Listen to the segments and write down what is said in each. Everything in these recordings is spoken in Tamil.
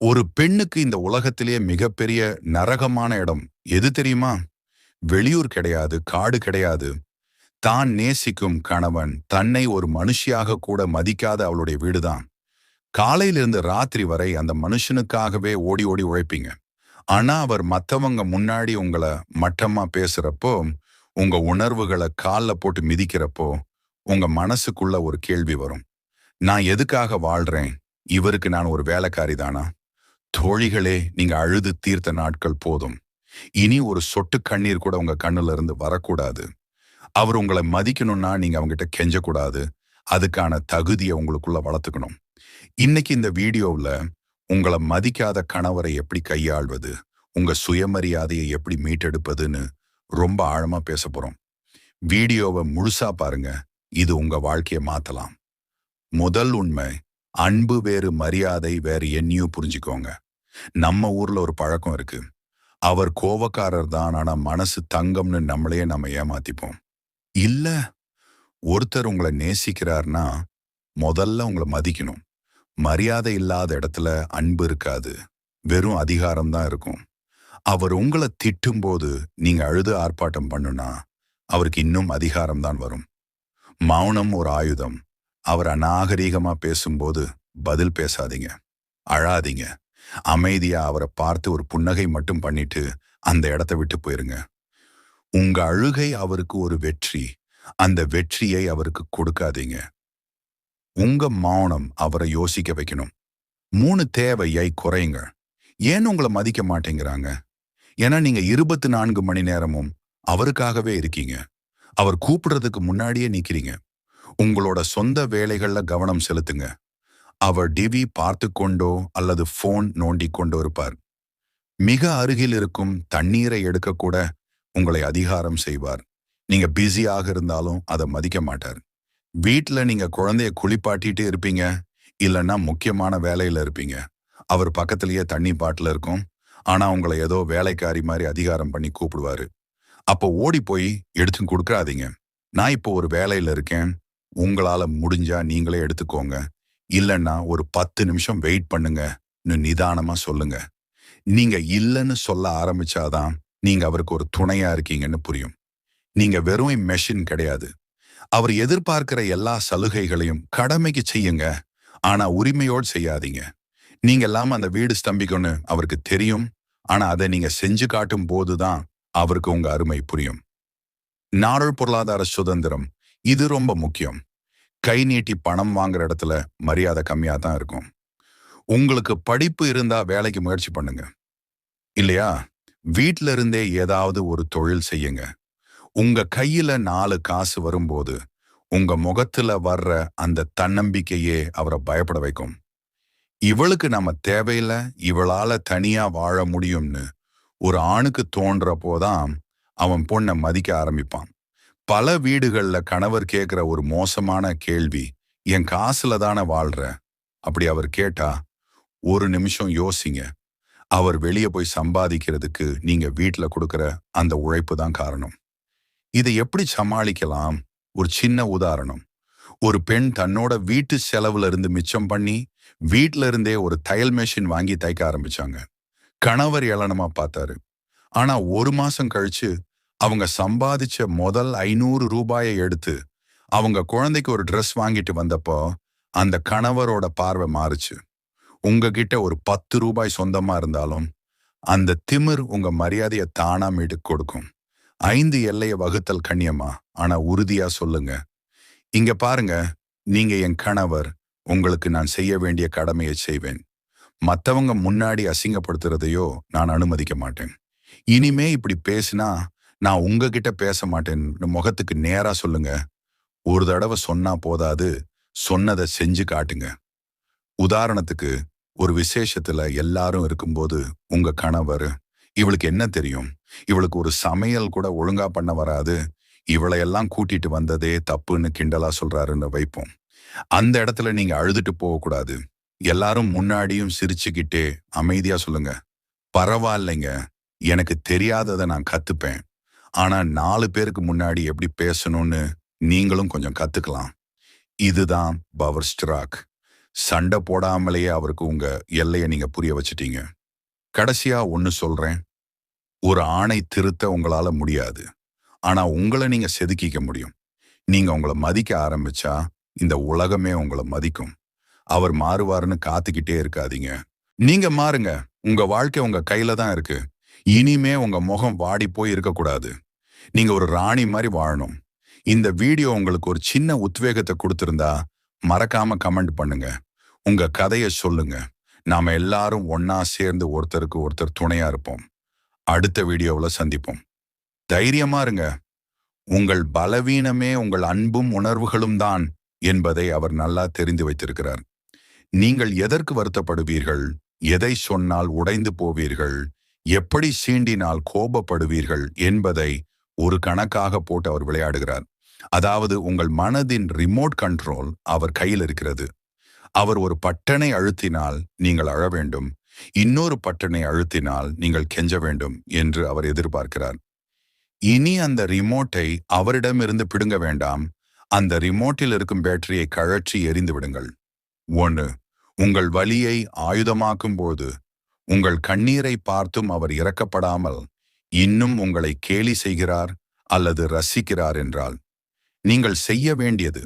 ஒரு பெண்ணுக்கு இந்த உலகத்திலேயே மிகப்பெரிய நரகமான இடம் எது தெரியுமா? வெளியூர் கிடையாது காடு கிடையாது. தான் நேசிக்கும் கணவன் தன்னை ஒரு மனுஷியாக கூட மதிக்காத அவளுடைய வீடுதான். காலையிலிருந்து ராத்திரி வரை அந்த மனுஷனுக்காகவே ஓடி ஓடி உழைப்பீங்க. ஆனா அவர் மத்தவங்க முன்னாடி உங்களை மட்டமா பேசுறப்போ உங்க உணர்வுகளை காலில் போட்டு மிதிக்கிறப்போ உங்க மனசுக்குள்ள ஒரு கேள்வி வரும். நான் எதுக்காக வாழ்றேன்? இவருக்கு நான் ஒரு வேலைக்காரி தானா? தோழிகளே நீங்க அழுது தீர்த்த நாட்கள் போதும். இனி ஒரு சொட்டு கண்ணீர் கூட உங்க கண்ணுல இருந்து வரக்கூடாது. அவர் உங்களை மதிக்கணும்னா நீங்க அவங்ககிட்ட கெஞ்சக்கூடாது. அதுக்கான தகுதியை உங்களுக்குள்ள வளர்த்துக்கணும். இன்னைக்கு இந்த வீடியோவில் உங்களை மதிக்காத கணவரை எப்படி கையாள்வது உங்க சுயமரியாதையை எப்படி மீட்டெடுப்பதுன்னு ரொம்ப ஆழமா பேச போறோம். வீடியோவை முழுசா பாருங்க. இது உங்க வாழ்க்கையை மாத்தலாம். முதல் உண்மை அன்பு வேறு மரியாதை வேறு என்னையும் புரிஞ்சுக்கோங்க. நம்ம ஊர்ல ஒரு பழக்கம் இருக்கு. அவர் கோவக்காரர் தான் ஆனா மனசு தங்கம்னு நம்மளையே நம்ம ஏமாத்திப்போம். இல்ல ஒருத்தர் உங்களை நேசிக்கிறார்னா முதல்ல உங்களை மதிக்கணும். மரியாதை இல்லாத இடத்துல அன்பு இருக்காது. வெறும் அதிகாரம் தான் இருக்கும். அவர் உங்களை திட்டும்போது நீங்க அழுது ஆர்ப்பாட்டம் பண்ணுனா அவருக்கு இன்னும் அதிகாரம் தான் வரும். மௌனம் ஒரு ஆயுதம். அவர் அநாகரீகமா பேசும்போது பதில் பேசாதீங்க. அழாதீங்க. அமைதியா அவரை பார்த்து ஒரு புன்னகை மட்டும் பண்ணிட்டு அந்த இடத்த விட்டு போயிருங்க. உங்க அழுகை அவருக்கு ஒரு வெற்றி. அந்த வெற்றியை அவருக்கு கொடுக்காதீங்க. உங்க மௌனம் அவரை யோசிக்க வைக்கணும். மூணு தேவையை குறையுங்க ஏன் உங்களை மதிக்க மாட்டேங்கிறாங்க? ஏன்னா நீங்க இருபத்தி நான்கு மணி நேரமும் அவருக்காகவே இருக்கீங்க. அவர் கூப்பிடுறதுக்கு முன்னாடியே நிக்கிறீங்க. உங்களோட சொந்த வேலைகள்ல கவனம் செலுத்துங்க. அவர் டிவி பார்த்து கொண்டோ அல்லது போன் நோண்டி கொண்டோ இருப்பார். மிக அருகில் இருக்கும் தண்ணீரை எடுக்கக்கூட உங்களை அதிகாரம் செய்வார். நீங்க பிஸியாக இருந்தாலும் அதை மதிக்க மாட்டார். வீட்டில் நீங்க குழந்தைய குளிப்பாட்டிட்டு இருப்பீங்க இல்லைன்னா முக்கியமான வேலையில இருப்பீங்க. அவர் பக்கத்திலேயே தண்ணி பாட்டில் இருக்கும் ஆனா உங்களை ஏதோ வேலைக்காரி மாதிரி அதிகாரம் பண்ணி கூப்பிடுவாரு. அப்போ ஓடி போய் எடுத்து கொடுக்காதீங்க. நான் இப்போ ஒரு வேலையில இருக்கேன் உங்களால முடிஞ்சா நீங்களே எடுத்துக்கோங்க. இல்லைன்னா ஒரு பத்து நிமிஷம் வெயிட் பண்ணுங்க. நிதானமா சொல்லுங்க. நீங்க இல்லைன்னு சொல்ல ஆரம்பிச்சாதான் நீங்க அவருக்கு ஒரு துணையா இருக்கீங்கன்னு புரியும். நீங்க வெறும் மெஷின் கிடையாது. அவர் எதிர்பார்க்கிற எல்லா சலுகைகளையும் கடமைக்கு செய்யுங்க. ஆனா உரிமையோடு செய்யாதீங்க. நீங்க இல்லாம அந்த வீடு ஸ்தம்பிக்கும்னு அவருக்கு தெரியும். ஆனா அதை நீங்க செஞ்சு காட்டும் போதுதான் அவருக்கு உங்க அருமை புரியும். நாடல் பொருளாதார சுதந்திரம். இது ரொம்ப முக்கியம். கை நீட்டி பணம் வாங்குற இடத்துல மரியாதை கம்மியாக தான் இருக்கும். உங்களுக்கு படிப்பு இருந்தா வேலைக்கு முயற்சி பண்ணுங்க. இல்லையா? வீட்டில இருந்தே ஏதாவது ஒரு தொழில் செய்யுங்க. உங்க கையில நாலு காசு வரும்போது உங்க முகத்துல வர்ற அந்த தன்னம்பிக்கையே அவரை பயப்பட வைக்கும். இவளுக்கு நம்ம தேவையில்ல இவளால தனியா வாழ முடியும்னு ஒரு ஆணுக்கு தோன்றப்போதான் அவன் பொண்ணை மதிக்க ஆரம்பிப்பான். பல வீடுகள்ல கணவர் கேட்கிற ஒரு மோசமான கேள்வி என் காசுல தானே வாழ்ற? அப்படி அவர் கேட்டா ஒரு நிமிஷம் யோசிங்க. அவர் வெளியே போய் சம்பாதிக்கிறதுக்கு நீங்க வீட்டுல கொடுக்கிற அந்த உழைப்பு தான் காரணம். இதை எப்படி சமாளிக்கலாம்? ஒரு சின்ன உதாரணம். ஒரு பெண் தன்னோட வீட்டு செலவுல இருந்து மிச்சம் பண்ணி வீட்ல இருந்தே ஒரு தையல் மெஷின் வாங்கி தைக்க ஆரம்பிச்சாங்க. கணவர் ஏளனமா பார்த்தாரு. ஆனா ஒரு மாசம் கழிச்சு அவங்க சம்பாதிச்ச முதல் ஐநூறு ரூபாயை எடுத்து அவங்க குழந்தைக்கு ஒரு ட்ரெஸ் வாங்கிட்டு வந்தப்போ அந்த கணவரோட பார்வை மாறுச்சு. உங்ககிட்ட ஒரு பத்து ரூபாய் சொந்தமா இருந்தாலும் அந்த திமிர் உங்க மரியாதையை தானா மீட்டு கொடுக்கும். ஐந்து எல்லைய வகுத்தல் கண்ணியமா? ஆனா உறுதியா சொல்லுங்க. இங்க பாருங்க நீங்க என் கணவர் உங்களுக்கு நான் செய்ய வேண்டிய கடமையை செய்வேன். மத்தவங்க முன்னாடி அசிங்கப்படுத்துறதையோ நான் அனுமதிக்க மாட்டேன். இனிமே இப்படி பேசினா நான் உங்ககிட்ட பேச மாட்டேன்னு முகத்துக்கு நேரா சொல்லுங்க. ஒரு தடவை சொன்னா போதாது. சொன்னதை செஞ்சு காட்டுங்க. உதாரணத்துக்கு ஒரு விசேஷத்துல எல்லாரும் இருக்கும்போது உங்க கணவர் இவளுக்கு என்ன தெரியும்? இவளுக்கு ஒரு சமையல் கூட ஒழுங்கா பண்ண வராது. இவளையெல்லாம் கூட்டிட்டு வந்ததே தப்புன்னு கிண்டலா சொல்றாருன்னு வைப்போம். அந்த இடத்துல நீங்க அழுதுட்டு போகக்கூடாது. எல்லாரும் முன்னாடியும் சிரிச்சுக்கிட்டே அமைதியா சொல்லுங்க. பரவாயில்லைங்க. எனக்கு தெரியாததை நான் கத்துப்பேன். ஆனா நாலு பேருக்கு முன்னாடி எப்படி பேசணும்னு நீங்களும் கொஞ்சம் கத்துக்கலாம். இதுதான் பவர் ஸ்ட்ராக். சண்டை போடாமலேயே அவருக்கு உங்க எல்லையை நீங்க புரிய வச்சிட்டீங்க. கடைசியா ஒன்னு சொல்றேன். ஒரு ஆணை திருத்த உங்களால முடியாது. ஆனா உங்களை நீங்க செதுக்கிக்க முடியும். நீங்க உங்களை மதிக்க ஆரம்பிச்சா இந்த உலகமே உங்களை மதிக்கும். அவர் மாறுவாருன்னு காத்துக்கிட்டே இருக்காதீங்க. நீங்க மாறுங்க. உங்க வாழ்க்கை உங்க கையில தான் இருக்கு. இனிமே உங்க முகம் வாடி போய் இருக்கக்கூடாது. நீங்க ஒரு ராணி மாதிரி வாழணும். இந்த வீடியோ உங்களுக்கு ஒரு சின்ன உத்வேகத்தை கொடுத்திருந்தா மறக்காம கமெண்ட் பண்ணுங்க. உங்க கதையை சொல்லுங்க. நாம எல்லாரும் ஒன்னா சேர்ந்து ஒருத்தருக்கு ஒருத்தர் துணையா இருப்போம். அடுத்த வீடியோவில் சந்திப்போம். தைரியமா இருங்க. உங்கள் பலவீனமே உங்கள் அன்பும் உணர்வுகளும் தான் என்பதை அவர் நல்லா தெரிந்து வைத்திருக்கிறார். நீங்கள் எதற்கு வருத்தப்படுவீர்கள்? எதை சொன்னால் உடைந்து போவீர்கள்? எப்படி சீண்டினால் கோபப்படுவீர்கள் என்பதை ஒரு கணக்காக போட்டு அவர் விளையாடுகிறார். அதாவது உங்கள் மனதின் ரிமோட் கண்ட்ரோல் அவர் கையில் இருக்கிறது. அவர் ஒரு பட்டனை அழுத்தினால் நீங்கள் அழ வேண்டும். இன்னொரு பட்டனை அழுத்தினால் நீங்கள் கெஞ்ச வேண்டும் என்று அவர் எதிர்பார்க்கிறார். இனி அந்த ரிமோட்டை அவரிடமிருந்து பிடுங்க வேண்டாம். அந்த ரிமோட்டில் இருக்கும் பேட்டரியை கழற்றி எரிந்து விடுங்கள். ஒன்று உங்கள் வலியை ஆயுதமாக்கும் போது உங்கள் கண்ணீரை பார்த்தும் அவர் இறக்கப்படாமல் இன்னும் உங்களை கேலி செய்கிறார் அல்லது ரசிக்கிறார் என்றால் நீங்கள் செய்ய வேண்டியது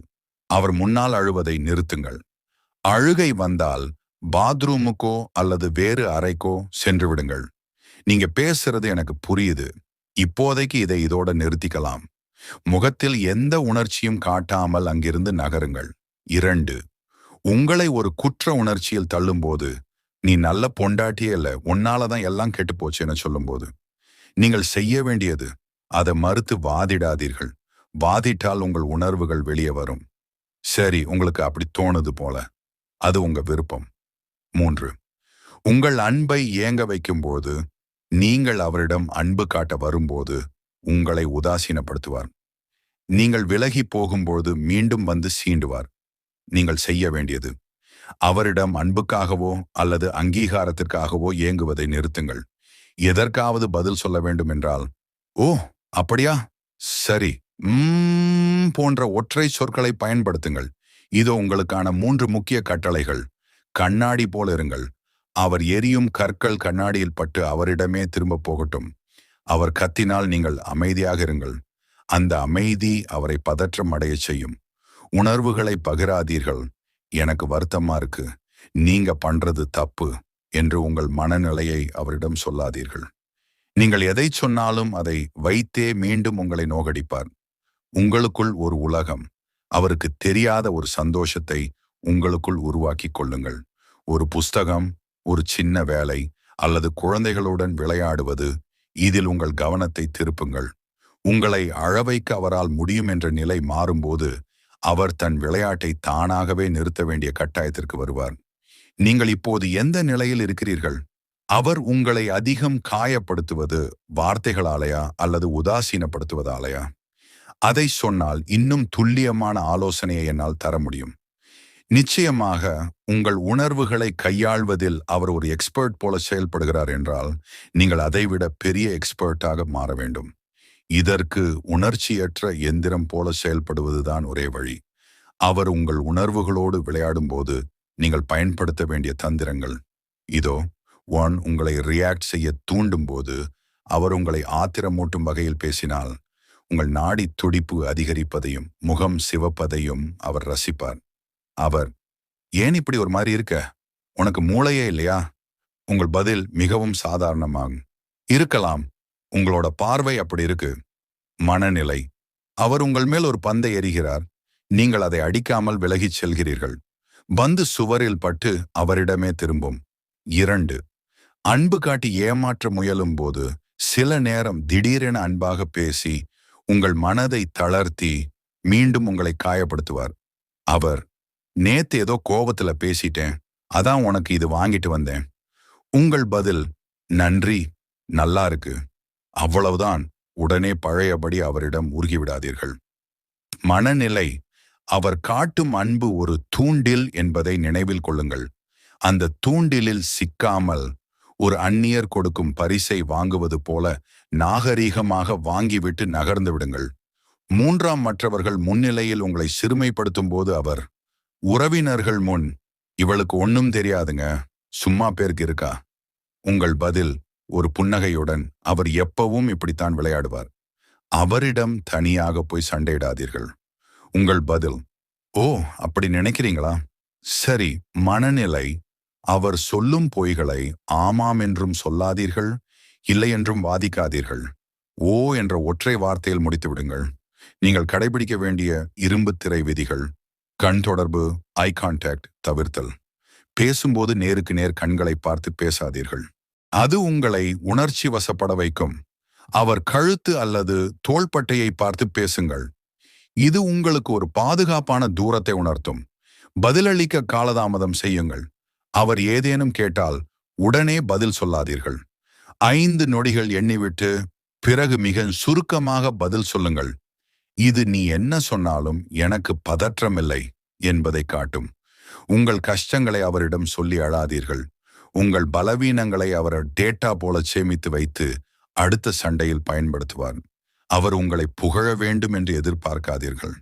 அவர் முன்னால் அழுவதை நிறுத்துங்கள். அழுகை வந்தால் பாத்ரூமுக்கோ அல்லது வேறு அறைக்கோ சென்று விடுங்கள். நீங்க பேசுறது எனக்கு புரியுது. இப்போதைக்கு இதை இதோட நிறுத்திக்கலாம். முகத்தில் எந்த உணர்ச்சியும் காட்டாமல் அங்கிருந்து நகருங்கள். இரண்டு உங்களை ஒரு குற்ற உணர்ச்சியில் தள்ளும்போது நீ நல்ல பொண்டாட்டியே இல்ல உன்னாலதான் எல்லாம் கெட்டு போச்சுன்னு சொல்லும்போது நீங்கள் செய்ய வேண்டியது அதை மறுத்து வாதிடாதீர்கள். வாதிட்டால் உங்கள் உணர்வுகள் வெளியே வரும். சரி உங்களுக்கு அப்படி தோணுது போல. அது உங்க விருப்பம். மூன்று உங்கள் அன்பை ஏங்க வைக்கும்போது நீங்கள் அவரிடம் அன்பு காட்ட வரும்போது உங்களை உதாசீனப்படுத்துவார். நீங்கள் விலகி போகும்போது மீண்டும் வந்து சீண்டுவார். நீங்கள் செய்ய வேண்டியது அவரிடம் அன்புக்காகவோ அல்லது அங்கீகாரத்திற்காகவோ ஏங்குவதை நிறுத்துங்கள். எதற்காவது பதில் சொல்ல வேண்டும் என்றால் ஓ அப்படியா? சரி. உம் போன்ற ஒற்றை சொற்களை பயன்படுத்துங்கள். இதோ உங்களுக்கான மூன்று முக்கிய கட்டளைகள். கண்ணாடி போல இருங்கள். அவர் எரியும் கற்கள் கண்ணாடியில் பட்டு அவரிடமே திரும்ப போகட்டும். அவர் கத்தினால் நீங்கள் அமைதியாக இருங்கள். அந்த அமைதி அவரை பதற்றம் அடைய செய்யும். உணர்வுகளை பகிராதீர்கள். எனக்கு வருத்தமா இருக்கு. நீங்க பண்றது தப்பு. என்று உங்கள் மனநிலையை அவரிடம் சொல்லாதீர்கள். நீங்கள் எதை சொன்னாலும் அதை வைத்தே மீண்டும் உங்களை நோகடிப்பார். உங்களுக்குள் ஒரு உலகம் அவருக்கு தெரியாத ஒரு சந்தோஷத்தை உங்களுக்குள் உருவாக்கி கொள்ளுங்கள். ஒரு புஸ்தகம் ஒரு சின்ன வேலை அல்லது குழந்தைகளுடன் விளையாடுவது இதில் உங்கள் கவனத்தை திருப்புங்கள். உங்களை அழவைக்க அவரால் முடியும் என்ற நிலை மாறும்போது அவர் தன் விளையாட்டை தானாகவே நிறுத்த வேண்டிய கட்டாயத்திற்கு வருவார். நீங்கள் இப்போது எந்த நிலையில் இருக்கிறீர்கள்? அவர் உங்களை அதிகம் காயப்படுத்துவது வார்த்தைகளாலையா அல்லது உதாசீனப்படுத்துவதாலையா? அதை சொன்னால் இன்னும் துல்லியமான ஆலோசனையை என்னால் தர முடியும். நிச்சயமாக உங்கள் உணர்வுகளை கையாள்வதில் அவர் ஒரு எக்ஸ்பர்ட் போல செயல்படுகிறார் என்றால் நீங்கள் அதைவிட பெரிய எக்ஸ்பர்ட்டாக மாற வேண்டும். இதற்கு உணர்ச்சியற்ற எந்திரம் போல செயல்படுவதுதான் ஒரே வழி. அவர் உங்கள் உணர்வுகளோடு விளையாடும் போது நீங்கள் பயன்படுத்த வேண்டிய தந்திரங்கள். இதோ ஒன் உங்களை ரியாக்ட் செய்ய தூண்டும் போது அவர் உங்களை ஆத்திரமூட்டும் வகையில் பேசினால் உங்கள் நாடி துடிப்பு அதிகரிப்பதையும் முகம் சிவப்பதையும் அவர் ரசிப்பார். அவர் ஏன் இப்படி ஒரு மாதிரி இருக்க? உனக்கு மூளையே இல்லையா? உங்கள் பதில் மிகவும் சாதாரணமாகும் இருக்கலாம் உங்களோட பார்வை அப்படி இருக்கு. மனநிலை அவர் உங்கள் மேல் ஒரு பந்தை எறிகிறார். நீங்கள் அதை அடிக்காமல் விலகிச் செல்கிறீர்கள். பந்து சுவரில் பட்டு அவரிடமே திரும்பும். இரண்டு அன்பு காட்டி ஏமாற்ற முயலும் போது சில நேரம் திடீரென அன்பாக பேசி உங்கள் மனதை தளர்த்தி மீண்டும் உங்களை காயப்படுத்துவார். அவர் நேத்து ஏதோ கோபத்துல பேசிட்டேன். அதான் உனக்கு இது வாங்கிட்டு வந்தேன். உங்கள் பதில் நன்றி நல்லா இருக்கு. அவ்வளவுதான். உடனே பழையபடி அவரிடம் உருகிவிடாதீர்கள் மனநிலை அவர் காட்டும் அன்பு ஒரு தூண்டில் என்பதை நினைவில் கொள்ளுங்கள். அந்த தூண்டிலில் சிக்காமல் ஒரு அந்நியர் கொடுக்கும் பரிசை வாங்குவது போல நாகரீகமாக வாங்கிவிட்டு நகர்ந்து விடுங்கள். மூன்றாம் மற்றவர்கள் முன்னிலையில் உங்களை சிறுமைப்படுத்தும் போது அவர் உறவினர்கள் முன் இவளுக்கு ஒன்னும் தெரியாதுங்க சும்மா பேருக்கு இருக்கா? உங்கள் பதில் ஒரு புன்னகையுடன் அவர் எப்பவும் இப்படித்தான் விளையாடுவார். அவரிடம் தனியாக போய் சண்டையிடாதீர்கள். உங்கள் பதில். ஓ அப்படி நினைக்கிறீங்களா? சரி மனநிலை. அவர் சொல்லும் பொய்களை ஆமாம் என்றும் சொல்லாதீர்கள் இல்லை என்றும் வாதிக்காதீர்கள். ஓ என்ற ஒற்றை வார்த்தையில் முடித்துவிடுங்கள் நீங்கள் கடைபிடிக்க வேண்டிய இரும்பு திரை விதிகள். கண் தொடர்பு ஐ கான்டாக்ட் தவிர்த்தல். பேசும்போது நேருக்கு நேர் கண்களை பார்த்து பேசாதீர்கள். அது உங்களை உணர்ச்சி வசப்பட வைக்கும். அவர் கழுத்து அல்லது தோள்பட்டையை பார்த்து பேசுங்கள். இது உங்களுக்கு ஒரு பாதுகாப்பான தூரத்தை உணர்த்தும். பதிலளிக்க காலதாமதம் செய்யுங்கள். அவர் ஏதேனும் கேட்டால் உடனே பதில் சொல்லாதீர்கள். ஐந்து நொடிகள் எண்ணிவிட்டு பிறகு மிக சுருக்கமாக பதில் சொல்லுங்கள். இது நீ என்ன சொன்னாலும் எனக்கு பதற்றமில்லை என்பதை காட்டும். உங்கள் கஷ்டங்களை அவரிடம் சொல்லி அழாதீர்கள். உங்கள் பலவீனங்களை அவர் டேட்டா போல சேமித்து வைத்து அடுத்த சண்டையில் பயன்படுத்துவார். அவர் உங்களை புகழ வேண்டும் என்று எதிர்பார்க்காதீர்கள்.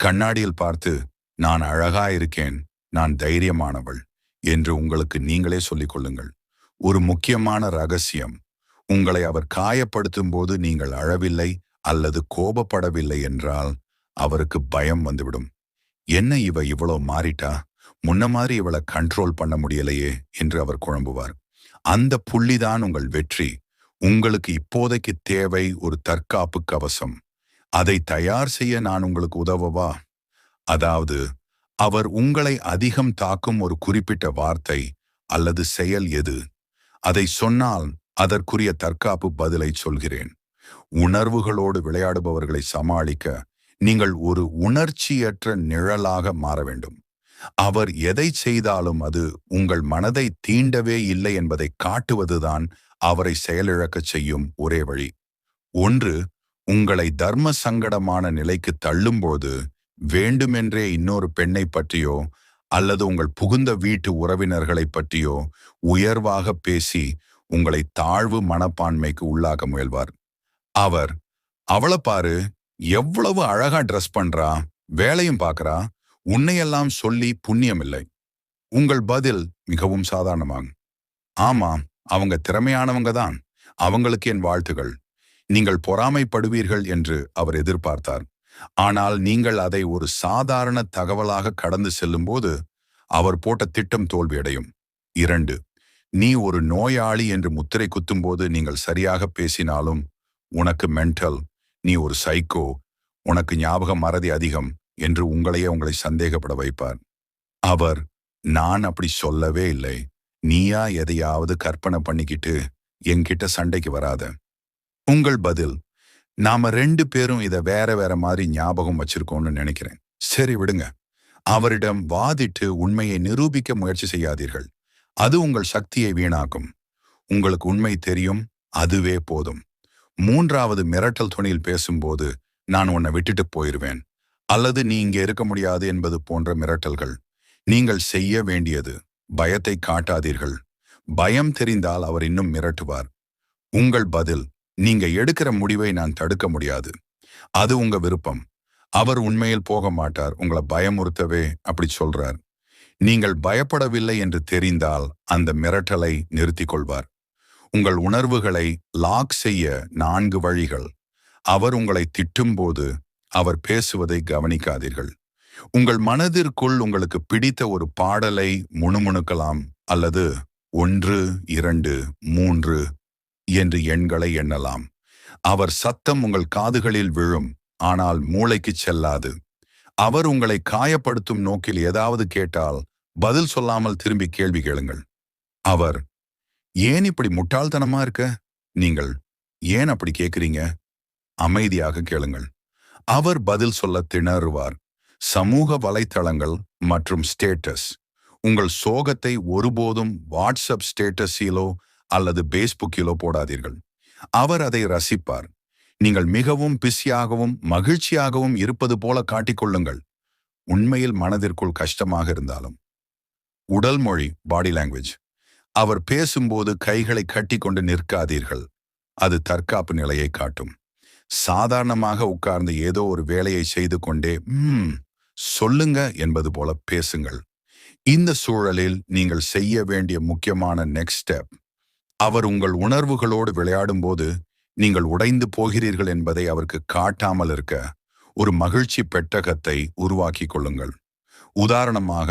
கண்ணாடியில் பார்த்து நான் அழகா இருக்கேன் நான் தைரியமானவள் என்று உங்களுக்கு நீங்களே சொல்லிக் கொள்ளுங்கள். ஒரு முக்கியமான ரகசியம் உங்களை அவர் காயப்படுத்தும் போது நீங்கள் அழவில்லை அல்லது கோபப்படவில்லை என்றால் அவருக்கு பயம் வந்துவிடும். என்ன இவ இவ்வளோ மாறிட்டா? முன்ன மாதிரி இவளை கண்ட்ரோல் பண்ண முடியலையே என்று அவர் குழம்புவார். அந்த புள்ளிதான் உங்கள் வெற்றி. உங்களுக்கு இப்போதைக்கு தேவை ஒரு தற்காப்பு கவசம். அதை தயார் செய்ய நான் உங்களுக்கு உதவவா? அதாவது அவர் உங்களை அதிகம் தாக்கும் ஒரு குறிப்பிட்ட வார்த்தை அல்லது செயல் எது? அதை சொன்னால் அதற்குரிய தற்காப்பு பதிலை சொல்கிறேன். உணர்வுகளோடு விளையாடுபவர்களை சமாளிக்க நீங்கள் ஒரு உணர்ச்சியற்ற நிழலாக மாற வேண்டும். அவர் எதை செய்தாலும் அது உங்கள் மனதை தீண்டவே இல்லை என்பதை காட்டுவதுதான் அவரை செயலிழக்கச் செய்யும் ஒரே வழி. ஒன்று உங்களை தர்ம சங்கடமான நிலைக்கு தள்ளும்போது வேண்டுமென்றே இன்னொரு பெண்ணை பற்றியோ அல்லது உங்கள் புகுந்த வீட்டு உறவினர்களை பற்றியோ உயர்வாக பேசி உங்களை தாழ்வு மனப்பான்மைக்கு உள்ளாக முயல்வார். அவர் அவளை பாரு எவ்வளவு அழகா ட்ரெஸ் பண்றா வேலையும் பார்க்கறா உன்னையெல்லாம் சொல்லி புண்ணியமில்லை. உங்கள் பதில் மிகவும் சாதாரணமாகும். ஆமாம் அவங்க திறமையானவங்க தான். அவங்களுக்கு என் வாழ்த்துகள். நீங்கள் பொறாமைப்படுவீர்கள் என்று அவர் எதிர்பார்த்தார். ஆனால் நீங்கள் அதை ஒரு சாதாரண தகவலாக கடந்து செல்லும்போது அவர் போட்ட திட்டம் தோல்வியடையும். இரண்டு நீ ஒரு நோயாளி என்று முத்திரை குத்தும்போது நீங்கள் சரியாக பேசினாலும் உனக்கு மென்டல் நீ ஒரு சைக்கோ உனக்கு ஞாபக மறதி அதிகம் என்று உங்களையே உங்களை சந்தேகப்பட வைப்பார். அவர் நான் அப்படி சொல்லவே இல்லை. நீயா எதையாவது கற்பனை பண்ணிக்கிட்டு என்கிட்ட சண்டைக்கு வராத. உங்கள் பதில் நாம ரெண்டு பேரும் இத வேற வேற மாதிரி ஞாபகம் வச்சிருக்கோம்னு நினைக்கிறேன். சரி விடுங்க. அவரிடம் வாதிட்டு உண்மையை நிரூபிக்க முயற்சி செய்யாதீர்கள். அது உங்கள் சக்தியை வீணாக்கும். உங்களுக்கு உண்மை தெரியும் அதுவே போதும். மூன்றாவது மிரட்டல் துணியில் பேசும்போது நான் உன்னை விட்டுட்டு போயிருவேன். அல்லது நீ இங்கே இருக்க முடியாது என்பது போன்ற மிரட்டல்கள். நீங்கள் செய்ய வேண்டியது பயத்தை காட்டாதீர்கள். பயம் தெரிந்தால் அவர் இன்னும் மிரட்டுவார். உங்கள் பதில் நீங்க எடுக்கிற முடிவை நான் தடுக்க முடியாது. அது உங்க விருப்பம். அவர் உண்மையில் போக மாட்டார். உங்களை பயமுறுத்தவே அப்படி சொல்றார். நீங்கள் பயப்படவில்லை என்று தெரிந்தால் அந்த மிரட்டலை நிறுத்திக் கொள்வார். உங்கள் உணர்வுகளை லாக் செய்ய நான்கு வழிகள். அவர் உங்களை திட்டும்போது அவர் பேசுவதை கவனிக்காதீர்கள். உங்கள் மனதிற்குள் உங்களுக்கு பிடித்த ஒரு பாடலை முணுமுணுக்கலாம் அல்லது ஒன்று இரண்டு மூன்று என்று எண்களை எண்ணலாம். அவர் சத்தம் உங்கள் காதுகளில் விழும் ஆனால் மூளைக்கு செல்லாது. அவர் உங்களை காயப்படுத்தும் நோக்கில் ஏதாவது கேட்டால் பதில் சொல்லாமல் திரும்பி கேள்வி கேளுங்கள். அவர் ஏன் இப்படி முட்டாள்தனமா இருக்க? நீங்கள் ஏன் அப்படி கேட்குறீங்க அமைதியாக கேளுங்கள். அவர் பதில் சொல்ல திணறுவார். சமூக வலைத்தளங்கள் மற்றும் ஸ்டேட்டஸ் உங்கள் சோகத்தை ஒருபோதும் வாட்ஸ்அப் ஸ்டேட்டஸிலோ அல்லது பேஸ்புக்கிலோ போடாதீர்கள். அவர் அதை ரசிப்பார். நீங்கள் மிகவும் பிஸியாகவும் மகிழ்ச்சியாகவும் இருப்பது போல காட்டிக்கொள்ளுங்கள். உண்மையில் மனதிற்குள் கஷ்டமாக இருந்தாலும். உடல் மொழி பாடி லாங்குவேஜ் அவர் பேசும்போது கைகளை கட்டிக்கொண்டு நிற்காதீர்கள். அது தற்காப்பு நிலையை காட்டும். சாதாரணமாக உட்கார்ந்து ஏதோ ஒரு வேலையை செய்து கொண்டே ம் சொல்லுங்க என்பது போல பேசுங்கள். இந்த சூழலில் நீங்கள் செய்ய வேண்டிய முக்கியமான நெக்ஸ்ட் ஸ்டெப் அவர் உங்கள் உணர்வுகளோடு விளையாடும்போது நீங்கள் உடைந்து போகிறீர்கள் என்பதை அவருக்கு காட்டாமல் இருக்க ஒரு மகிழ்ச்சி பெட்டகத்தை உருவாக்கி கொள்ளுங்கள். உதாரணமாக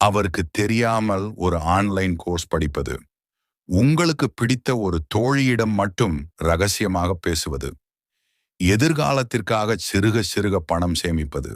அவருக்கு தெரியாமல் ஒரு ஆன்லைன் கோர்ஸ் படிப்பது உங்களுக்கு பிடித்த ஒரு தோழியிடம் மட்டும் ரகசியமாக பேசுவது எதிர்காலத்திற்காக சிறுக சிறுக பணம் சேமிப்பது